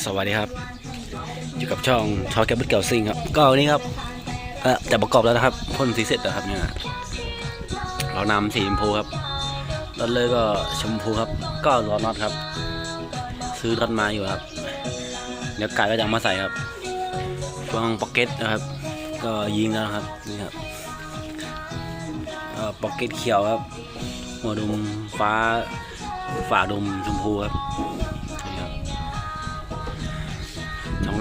สวัสดีครับ อยู่กับช่องชอแกบิทเก่าซิงครับ ก็วันนี้ครับแต่ประกอบแล้วนะครับพ่นสีเสร็จแล้วครับเนี่ยเรานำสีชมพูครับรถเลยก็ชมพูครับ ก็รอน็อตครับ ซื้อรถมาอยู่ครับเดี๋ยวไก่ก็จะมาใส่ครับกวางพ็อกเก็ตนะครับ ก็ยิงแล้วนะครับนี่ครับพ็อกเก็ตเขียวครับหัวดุมฟ้าฝ่าดุมชมพูครับ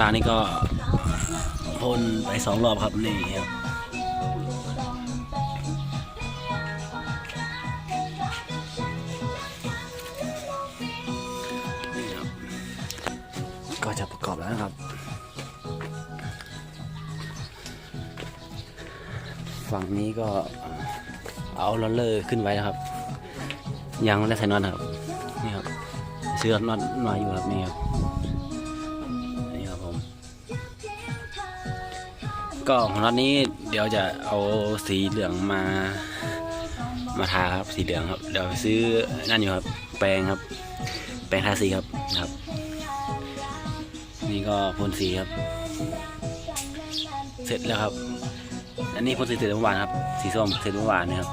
สองรางนี่ก็พ่นไปสองรอบครับนี่ครับก็จะประกอบแล้วนะครับ ฝั่งนี้ก็เอาลอนเลอร์ขึ้นไว้นะครับ ยังไม่ได้ใส่นอตครับ นี่ครับซื้อนอตมาอยู่ครับนี่ครับ ก็ของน็อตนี้เดี๋ยวจะเอาสีเหลืองมา มาทาครับสีเหลืองครับ เดี๋ยวไปซื้อนั่นอยู่ครับ แปรงครับ แปรงทาสีครับนะครับ นี่ก็พ่นสีครับ เสร็จแล้วครับ อันนี้พ่นสีเสร็จเมื่อวานครับ สีส้มเสร็จเมื่อวานนะครับ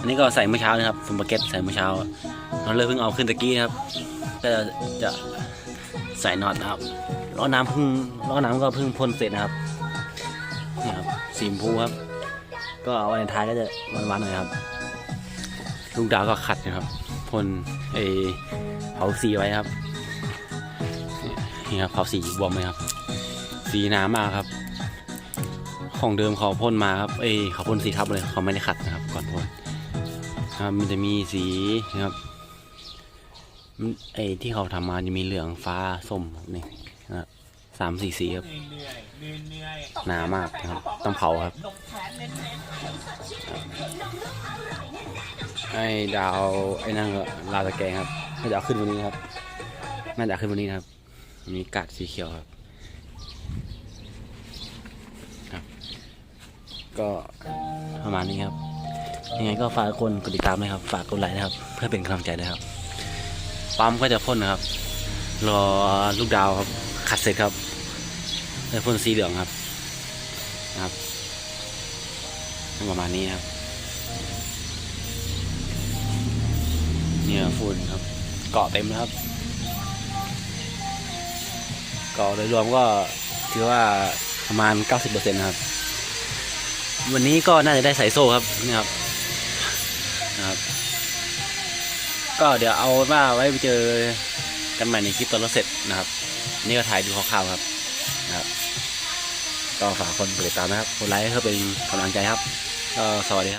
อันนี้ก็ใส่เมื่อเช้านะครับสมบัติเก็ตใส่เมื่อเช้าเราเลยเพิ่งเอาขึ้นตะกี้ครับ ก็จะใส่น็อตนะครับล้อน้ำเพิ่งล้อน้ำก็เพิ่งพ่นเสร็จนะครับ นี่ครับสีชมพูครับ ก็เอาไว้ในท้ายก็จะมันๆหน่อยครับ ลูกดาวก็ขัดนะครับพ่นไอเผาสีไว้ครับ นี่ครับเผาสีบวมไหมครับ สีหนามากครับ ของเดิมเขาพ่นมาครับเอยเขาพ่นสีทับเลยเขาไม่ได้ขัดนะครับ ก่อนพ่นนะครับมันจะมีสีนะครับไอที่เขาทำมาจะมีเหลืองฟ้าส้มนี่นะครับ สามสีสีครับเหนื่อยเหนื่อยเหนื่อยหนามากนะครับ ต้องเผาครับลงแขนเน้นไอ้ดาวไอ้นั่นก็ลาวตะแกรงครับน่าจะเอาขึ้นวันนี้ครับน่าจะเอาขึ้นวันนี้นะครับ มีกาดสีเขียวครับ ครับ ก็ประมาณนี้ครับ ยังไงก็ฝากทุกคนกดติดตามนะครับ ฝากกดไลค์นะครับ เพื่อเป็นกำลังใจด้วยครับ ปั๊มก็จะพ่นนะครับ รอลูกดาวครับ ขัดเสร็จครับแล้วพ่นสีเหลืองครับนะครับประมาณนี้ครับเนี่ยฝุ่นครับ เกาะเต็มนะครับ เกาะโดยรวมก็ถือว่าประมาณ 90%นะครับ วันนี้ก็น่าจะได้ใส่โซ่ครับนี่ครับนะครับ ก็เดี๋ยวเอาว่าไว้ไปเจอ กันใหม่ในคลิปตอนรถเสร็จนะครับ นี่ก็ถ่ายดูคร่าวๆครับนะครับ ก็ฝากคนติดตามนะครับคนไลค์เพื่อเป็นกำลังใจครับ ก็สวัสดีครับ